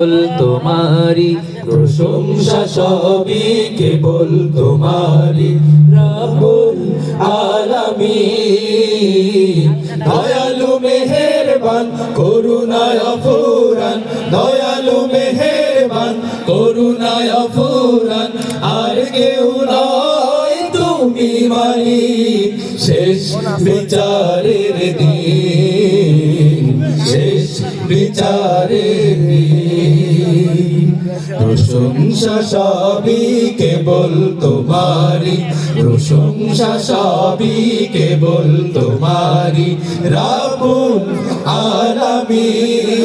তোমারি প্রশংসা সবই কেবল তোমারি রাবুল আলামী দয়ালু মেহেরবান, করুণায় ফুরান দয়ালু মেহেরবান, করুণায় ফুরান আর কেউ নয় তুমি মালিক, শেষ বিচারের দিন। দিন প্রশংসা সবই কেবল তোমারি প্রশংসা সবই কেবল তোমারি রাবুল আলামিন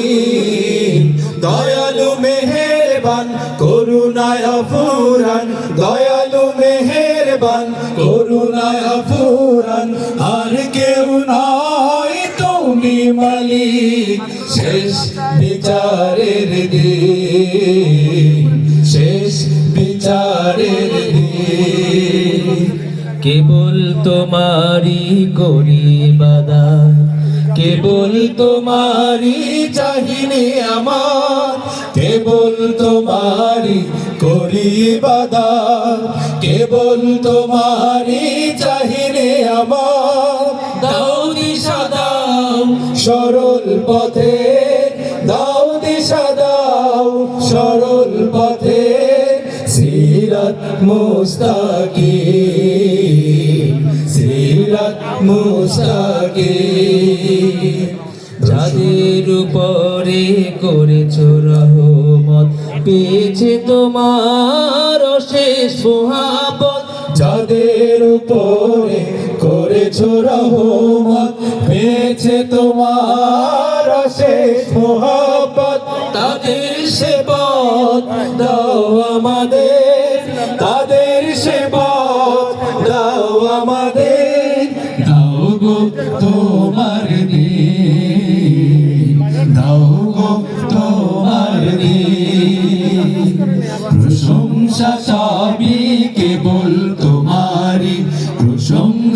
দয়ালু মেহেরবান, করুণায় ফুরান দয়ালু মেহেরবান, করুণায় ফুরান আর কেউ নয় তুমি মালিক। শেষ বিচারের শেষ বিচারের কেবল তোমারি করি বাদা কেবল তোমারি চাহিনে আমার, কেবল তোমারি করি বাদা কেবল তোমারি চাহিনে আমার। সরল পথে দাও দিশা দাও সরল পথে সিরাত মুস্তাকি সিরাত মুস্তাকি যাদের উপরে করেছ রহমত পেয়েছে তোমার অশেষ মহাপত যাদের উপরে করেছ রহমত পেয়েছে তোমার অশেষ মহাপত তাদের সে পথ দাও আমাদের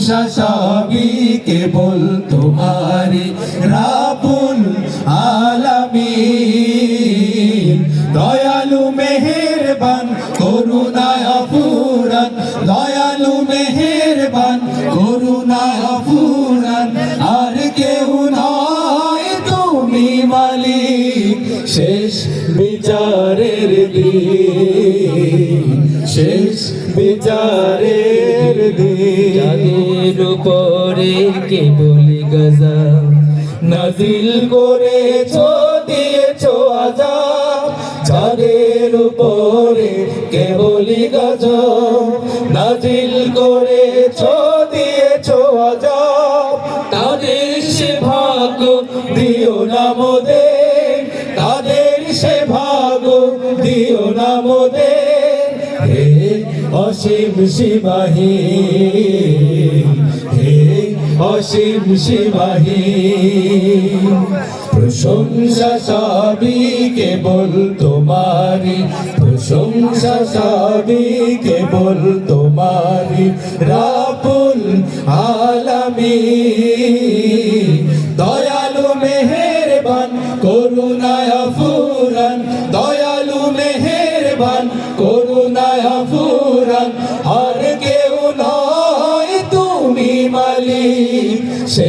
প্রশংসা সবই কেবল তোমারি, রাবুল আলামিন। দয়ালু মেহেরবান, করুণায় অপুরান দয়ালু মেহেরবান, করুণায় অপুরান আর কেউ নয় তুমি মালিক। শেষ বিচারের দিন, শেষ বিচারের দিন। যাদের উপরে কেবলি গজা। নাজিল করেছ, দিয়েছ আজাব। যাদের উপরে কেবলি গজ। নাজিল করেছ, দিয়েছ আজাব। তাদের সে ভাগ্য দিও না মোদের তাদের সে ভাগ্য দিও না মোদের অসীম শিবাহী অসীম শিবাহী প্রশংসা সবই কেবল তোমারি প্রশংসা সবই কেবল তোমারি রাবুল আলামী দয়ালু মেহেরবান, করুণায় ফুরান দয়ালু মেহেরবান, করুণায় ফুরান আর